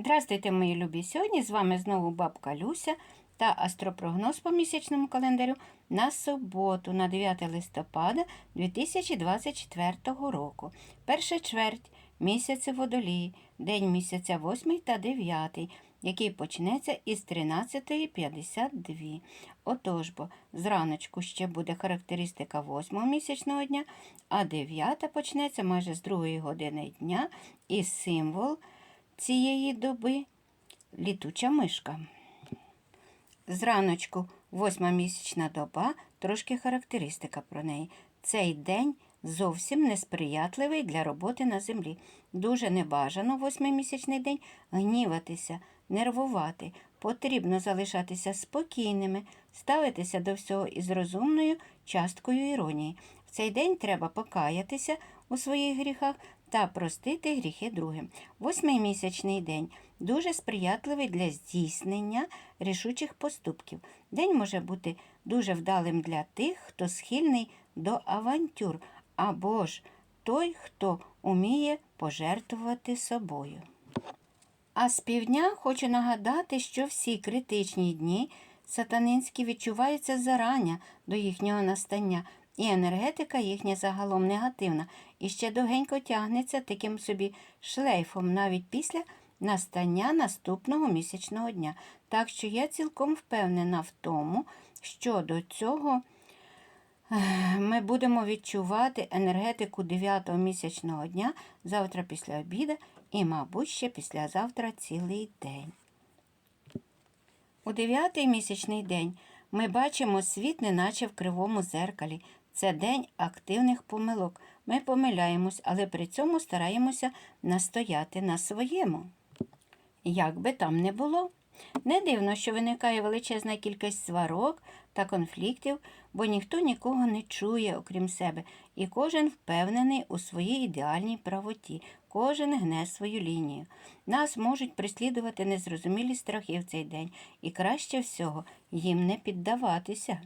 Здравствуйте, мої любі! Сьогодні з вами знову бабка Люся та астропрогноз по місячному календарю на суботу, на 9 листопада 2024 року. Перша чверть місяця водолії, день місяця 8 та 9, який почнеться із 13.52. Отож бо, зраночку ще буде характеристика 8 місячного дня, а 9 почнеться майже з 2 години дня і символ цієї доби літуча мишка. Зраночку восьма місячна доба, трошки характеристика про неї. Цей день зовсім несприятливий для роботи на землі. Дуже небажано восьмимісячний день гніватися, нервувати. Потрібно залишатися спокійними, ставитися до всього із розумною часткою іронії. В цей день треба покаятися у своїх гріхах та простити гріхи другим. Восьмий місячний день дуже сприятливий для здійснення рішучих поступків. День може бути дуже вдалим для тих, хто схильний до авантюр, або ж той, хто уміє пожертвувати собою. А з півдня хочу нагадати, що всі критичні дні сатанинські відчуваються зарання до їхнього настання, і енергетика їхня загалом негативна і ще довгенько тягнеться таким собі шлейфом навіть після настання наступного місячного дня. Так що я цілком впевнена в тому, що до цього ми будемо відчувати енергетику 9 місячного дня завтра після обіда і, мабуть, ще післязавтра цілий день. У дев'ятий місячний день ми бачимо світ, неначе в кривому зеркалі. Це день активних помилок. Ми помиляємось, але при цьому стараємося настояти на своєму. Як би там не було. Не дивно, що виникає величезна кількість сварок та конфліктів, бо ніхто нікого не чує, окрім себе, і кожен впевнений у своїй ідеальній правоті, кожен гне свою лінію. Нас можуть прислідувати незрозумілі страхи в цей день, і краще всього їм не піддаватися.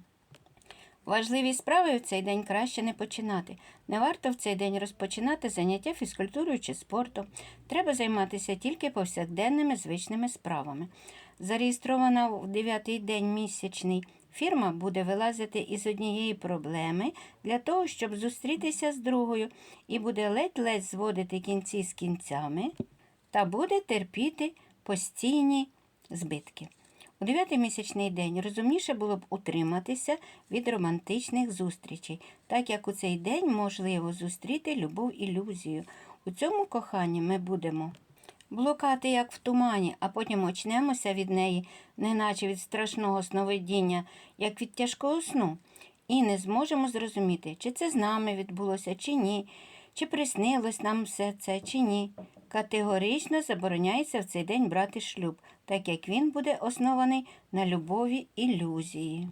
Важливі справи в цей день краще не починати. Не варто в цей день розпочинати заняття фізкультурою чи спортом. Треба займатися тільки повсякденними звичними справами. Зареєстрована в 9-й день місячний фірма буде вилазити із однієї проблеми для того, щоб зустрітися з другою, і буде ледь-ледь зводити кінці з кінцями та буде терпіти постійні збитки. У дев'ятий місячний день розумніше було б утриматися від романтичних зустрічей, так як у цей день можливо зустріти любов ілюзію. У цьому коханні ми будемо блукати, як в тумані, а потім очнемося від неї, неначе від страшного сновидіння, як від тяжкого сну, і не зможемо зрозуміти, чи це з нами відбулося, чи ні, чи приснилось нам все це, чи ні. Категорично забороняється в цей день брати шлюб, так як він буде оснований на любові ілюзії.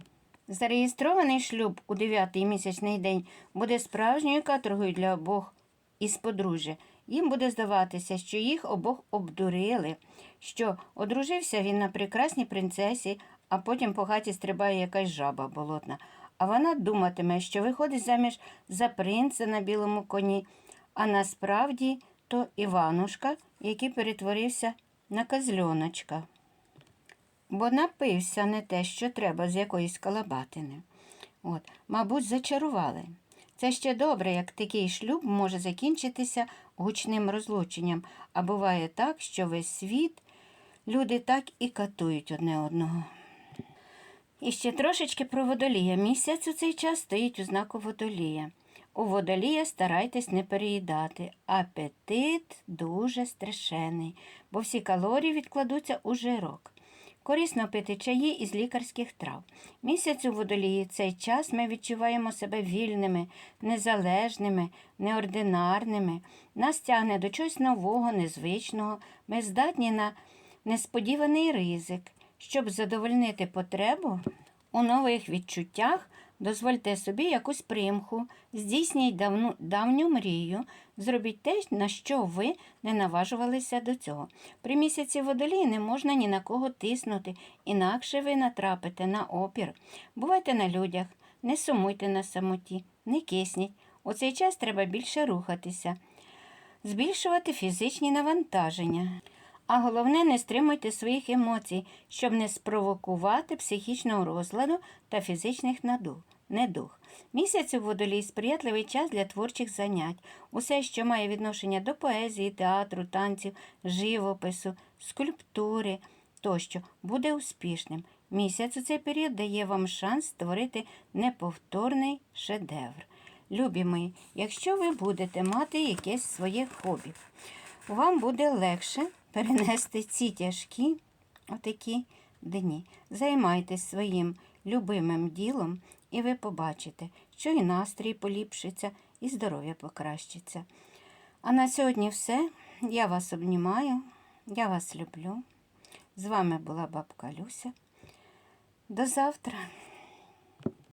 Зареєстрований шлюб у дев'ятий місячний день буде справжньою каторгою для обох із подружжя. Їм буде здаватися, що їх обох обдурили, що одружився він на прекрасній принцесі, а потім по хаті стрибає якась жаба болотна. А вона думатиме, що виходить заміж за принца на білому коні, а насправді то Іванушка, який перетворився на козльоночка. Бо напився не те, що треба з якоїсь калабатини. От, мабуть, зачарували. Це ще добре, як такий шлюб може закінчитися гучним розлученням, а буває так, що весь світ люди так і катують одне одного. І ще трошечки про водолія. Місяць у цей час стоїть у знаку водолія. У водолія старайтесь не переїдати. Апетит дуже страшенний, бо всі калорії відкладуться у жирок. Корисно пити чаї із лікарських трав. Місяць у водолії цей час ми відчуваємо себе вільними, незалежними, неординарними. Нас тягне до чогось нового, незвичного. Ми здатні на несподіваний ризик. Щоб задовольнити потребу у нових відчуттях, дозвольте собі якусь примху, здійсніть давну, давню мрію, зробіть те, на що ви не наважувалися до цього. При місяці водолії не можна ні на кого тиснути, інакше ви натрапите на опір. Бувайте на людях, не сумуйте на самоті, не кисніть. У цей час треба більше рухатися, збільшувати фізичні навантаження. А головне, не стримуйте своїх емоцій, щоб не спровокувати психічного розладу та фізичних наду- недуг. Місяць у водолій сприятливий час для творчих занять. Усе, що має відношення до поезії, театру, танців, живопису, скульптури тощо, буде успішним. Місяць у цей період дає вам шанс створити неповторний шедевр. Любі мої, якщо ви будете мати якесь своє хобі, вам буде легше перенести ці тяжкі отакі дні. Займайтесь своїм любимим ділом, і ви побачите, що і настрій поліпшиться, і здоров'я покращиться. А на сьогодні все. Я вас обнімаю, я вас люблю. З вами була бабка Люся. До завтра.